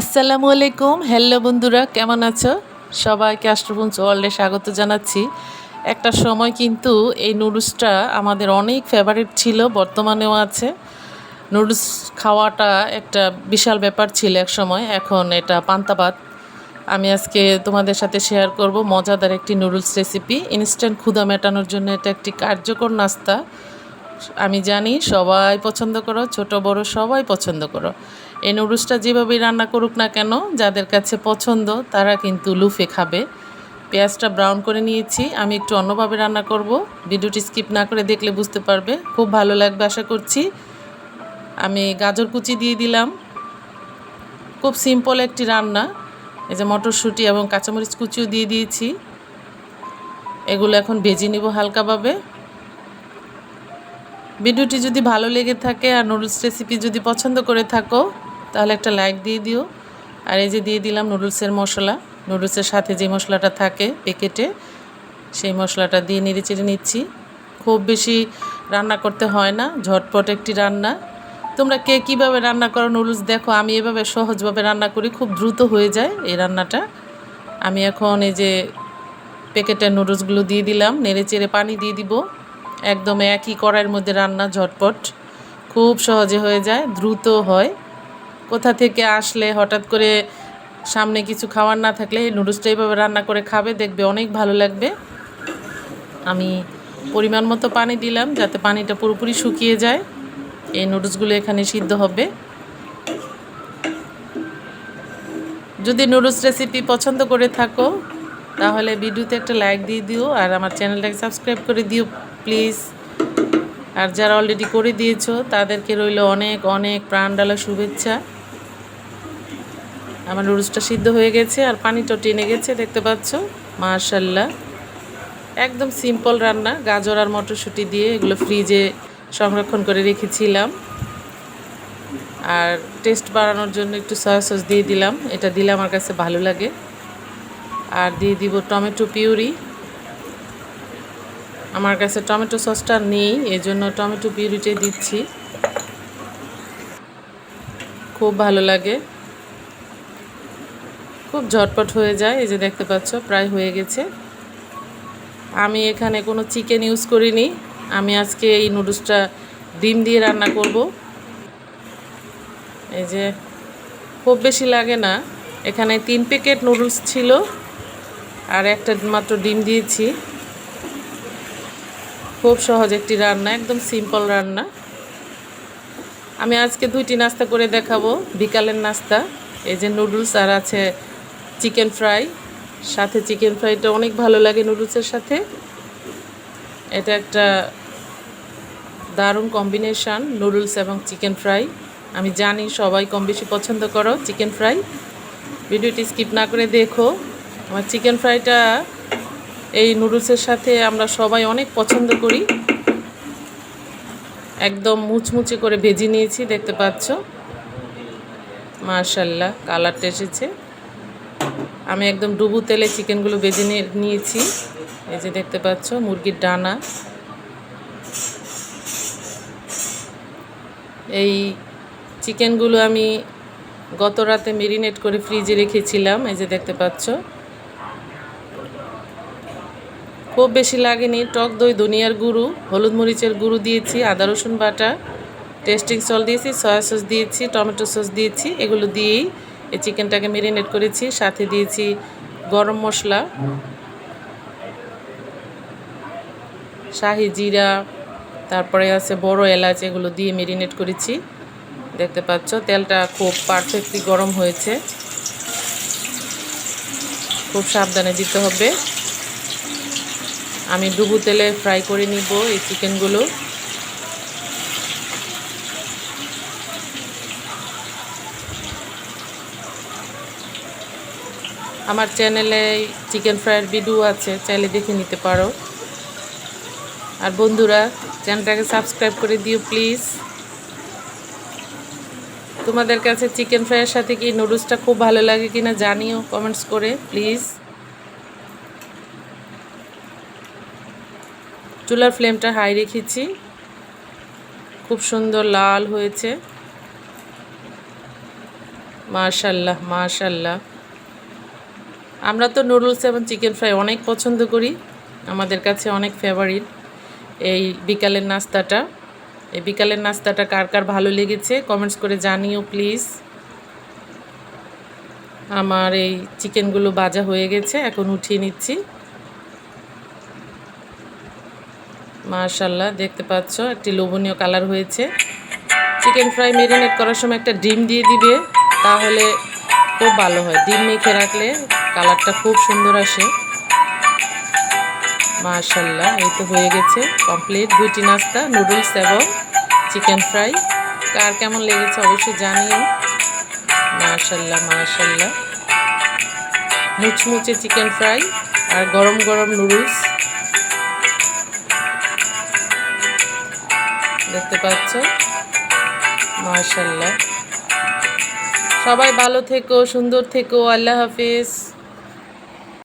আসসালামু আলাইকুম। হ্যালো বন্ধুরা, কেমন আছো? সবাইকে আষ্টপুঞ্জ ওয়ার্ল্ডে স্বাগত জানাচ্ছি। একটা সময় কিন্তু এই নুডলসটা আমাদের অনেক ফেভারিট ছিল, বর্তমানেও আছে। নুডলস খাওয়াটা একটা বিশাল ব্যাপার ছিল এক সময়, এখন এটা পান্তাবাদ আমি আজকে তোমাদের সাথে শেয়ার করব মজাদার একটি নুডলস রেসিপি ইনস্ট্যান্ট ক্ষুদা মেটানোর জন্য এটা একটি কার্যকর নাস্তা। আমি জানি সবাই পছন্দ করো, ছোট বড় সবাই পছন্দ করো। এই নুডলসটা যেভাবেই রান্না করুক না কেন, যাদের কাছে পছন্দ, তারা কিন্তু লুফে খাবে। পেঁয়াজটা ব্রাউন করে নিয়েছি, আমি একটু অন্যভাবে রান্না করব। ভিডিওটি স্কিপ না করে দেখলে বুঝতে পারবে। খুব ভালো লাগবে আশা করছি। আমি গাজর কুচি দিয়ে দিলাম। খুব সিম্পল একটি রান্না। এই যে মটরশুঁটি এবং কাঁচামরিচ কুচিও দিয়ে দিয়েছি। এগুলো এখন ভেজে নিব হালকাভাবে। ভিডিওটি যদি ভালো লেগে থাকে আর নুডলস রেসিপি যদি পছন্দ করে থাকো তাহলে একটা লাইক দিয়ে দিও। আর এই যে দিয়ে দিলাম নুডলসের মশলা। নুডলসের সাথে যে মশলাটা থাকে প্যাকেটে, সেই মশলাটা দিয়ে নেড়ে চেড়ে নিচ্ছি। খুব বেশি রান্না করতে হয় না, ঝটপট একটি রান্না। তোমরা কে কীভাবে রান্না করো নুডলস দেখো, আমি এভাবে সহজভাবে রান্না করি, খুব দ্রুত হয়ে যায় এই রান্নাটা। আমি এখন এই যে প্যাকেটের নুডলসগুলো দিয়ে দিলাম নেড়ে চেড়ে পানি দিয়ে দিব। একদম একই কড়াইয়ের মধ্যে রান্না ঝটপট। খুব সহজে হয়ে যায়, দ্রুত হয়। কোথা থেকে আসলে হঠাৎ করে সামনে কিছু খাওয়ার না থাকলে এই নুডলসটা এইভাবে রান্না করে খাবে, দেখবে অনেক ভালো লাগবে। আমি পরিমাণ মতো পানি দিলাম যাতে পানিটা পুরোপুরি শুকিয়ে যায়। এই নুডলসগুলো এখানে সিদ্ধ হবে। যদি নুডলস রেসিপি পছন্দ করে থাকো, তাহলে ভিডিওতে একটা লাইক দিয়ে দিও আর আমার চ্যানেলটাকে সাবস্ক্রাইব করে দিও প্লিজ আর যারা অলরেডি করে দিয়েছ, তাদেরকে রইল অনেক অনেক প্রাণ ডালা শুভেচ্ছা। আমার নুডলসটা সিদ্ধ হয়ে গেছে আর পানিটা টেনে গেছে, দেখতে পাচ্ছ? মার্শাল্লাহ একদম সিম্পল রান্না, গাজর আর মটরশুঁটি দিয়ে এগুলো ফ্রিজে সংরক্ষণ করে রেখেছিলাম। আর টেস্ট বাড়ানোর জন্য একটু সয়া সস দিয়ে দিলাম, এটা দিলে আমার কাছে ভালো লাগে। আর দিয়ে দিব টমেটো পিউরি। আমার কাছে টমেটো সসটা নেই এই জন্য টমেটো পিউরিটাই দিচ্ছি। খুব ভালো লাগে। খুব ঝটপট হয়ে যায়, এই যে দেখতে পাচ্ছ, প্রায় হয়ে গেছে। আমি এখানে কোনো চিকেন ইউজ করিনি। আমি আজকে এই নুডলসটা ডিম দিয়ে রান্না করব। এই যে খুব বেশি লাগে না। এখানে তিন প্যাকেট নুডলস ছিল আর একটা মাত্র ডিম দিয়েছি। খুব সহজ একটি রান্না, একদম সিম্পল রান্না। আমি আজকে দুইটি নাস্তা করে দেখাবো, বিকালের নাস্তা। এই যে নুডলস আর আছে চিকেন ফ্রাই সাথে চিকেন ফ্রাইটা অনেক ভালো লাগে নুডলসের সাথে। এটা একটা দারুণ কম্বিনেশান নুডলস এবং চিকেন ফ্রাই আমি জানি সবাই কম বেশি পছন্দ করো চিকেন ফ্রাই ভিডিওটি স্কিপ না করে দেখো। আমার চিকেন ফ্রাইটা এই নুডলসের সাথে আমরা সবাই অনেক পছন্দ করি। একদম মুচমুচে করে ভেজে নিয়েছি, দেখতে পাচ্ছ? মার্শাল্লাহ কালারটা এসেছে। আমি একদম ডুবু তেলে চিকেনগুলো বেজে নিয়েছি। এই যে দেখতে পাচ্ছ, মুরগির ডানা। এই চিকেনগুলো আমি গত রাতে মেরিনেট করে ফ্রিজে রেখেছিলাম, এই যে দেখতে পাচ্ছ। খুব বেশি লাগেনি, টক দই, ধনিয়ার গুঁড়ো, হলুদ মরিচের গুঁড়ো দিয়েছি, আদা, রসুন বাটা, টেস্টিং সল দিয়েছি, সয়া সস দিয়েছি, টমেটো সস দিয়েছি, এগুলো দিয়েই এই চিকেনটাকে মেরিনেট করেছি, সাথে দিয়েছি গরম মশলা, শাহি জিরা, তারপরে আছে বড় এলাচ, এগুলো দিয়ে মেরিনেট করেছি। দেখতে পাচ্ছ, তেলটা খুব পারফেক্টলি গরম হয়েছে। খুব সাবধানে দিতে হবে। আমি ডুবু তেলে ফ্রাই করে নিব এই চিকেনগুলো। আমার চ্যানেলে চিকেন ফ্রাইয়ের ভিডিও আছে, চাইলে দেখে নিতে পারো। আর বন্ধুরা চ্যানেলটাকে সাবস্ক্রাইব করে দিও প্লিজ তোমাদের কাছে চিকেন ফ্রাইয়ের সাথে কি নুডলসটা খুব ভালো লাগে কিনা জানিও কমেন্টস করে প্লিজ চুলার ফ্লেমটা হাই রেখেছি। খুব সুন্দর লাল হয়েছে। মাশাল্লাহ মাশাল্লাহ। আমরা তো নুডলস এবং চিকেন ফ্রাই অনেক পছন্দ করি। আমাদের কাছে অনেক ফেভারিট এই বিকালের নাস্তাটা। এই বিকালের নাস্তাটা কার কার ভালো লেগেছে কমেন্টস করে জানিও প্লিজ আমার এই চিকেনগুলো বাজা হয়ে গেছে, এখন উঠিয়ে নিচ্ছি। মাশাল্লাহ দেখতে পাচ্ছ, একটি লোভনীয় কালার হয়েছে। চিকেন ফ্রাই মেরিনেট করার সময় একটা ডিম দিয়ে দিবে, তাহলে খুব ভালো হয়। ডিম মেখে রাখলে কালারটা খুব সুন্দর আসে। মাশাল্লাহ এই তো হয়ে গেছে কমপ্লিট দুইটি নাস্তা নুডলস এবং চিকেন ফ্রাই কার কেমন লেগেছে অবশ্যই জানিও। মাশাল্লাহ মাশাল্লাহ মুচমুচে চিকেন ফ্রাই আর গরম গরম নুডলস দেখতে পাচ্ছ? মাশাল্লাহ সবাই ভালো থেকো, সুন্দর থেকো। আল্লাহ হাফিজ।